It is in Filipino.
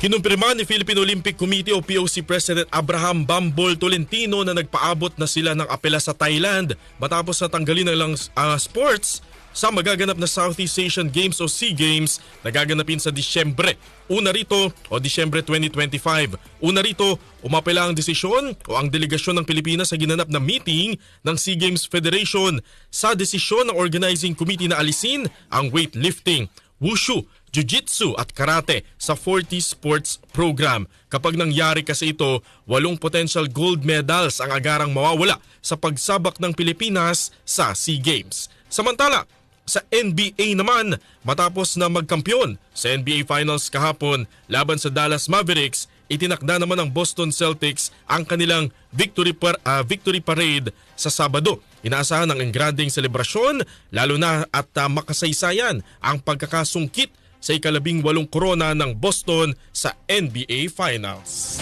Kinumpirma ni Philippine Olympic Committee o POC President Abraham Bambol Tolentino na nagpaabot na sila ng apela sa Thailand matapos na tanggalin ng lang ah, sports sa magaganap na Southeast Asian Games o SEA Games na gaganapin sa Disyembre. Una rito o Disyembre 2025. Una rito, umapela ang desisyon o ang delegasyon ng Pilipinas sa ginanap na meeting ng SEA Games Federation sa desisyon ng organizing committee na alisin ang weightlifting, wushu, jiu-jitsu at karate sa 40 sports program. Kapag nangyari kasi ito, walong potential gold medals ang agarang mawawala sa pagsabak ng Pilipinas sa SEA Games. Samantala, sa NBA naman, matapos na magkampiyon sa NBA Finals kahapon laban sa Dallas Mavericks, itinakda naman ng Boston Celtics ang kanilang victory, par- ah, victory parade sa Sabado. Inaasahan ng engranding selebrasyon lalo na at ah, makasaysayan ang pagkakasungkit sa ikalabing walong korona ng Boston sa NBA Finals.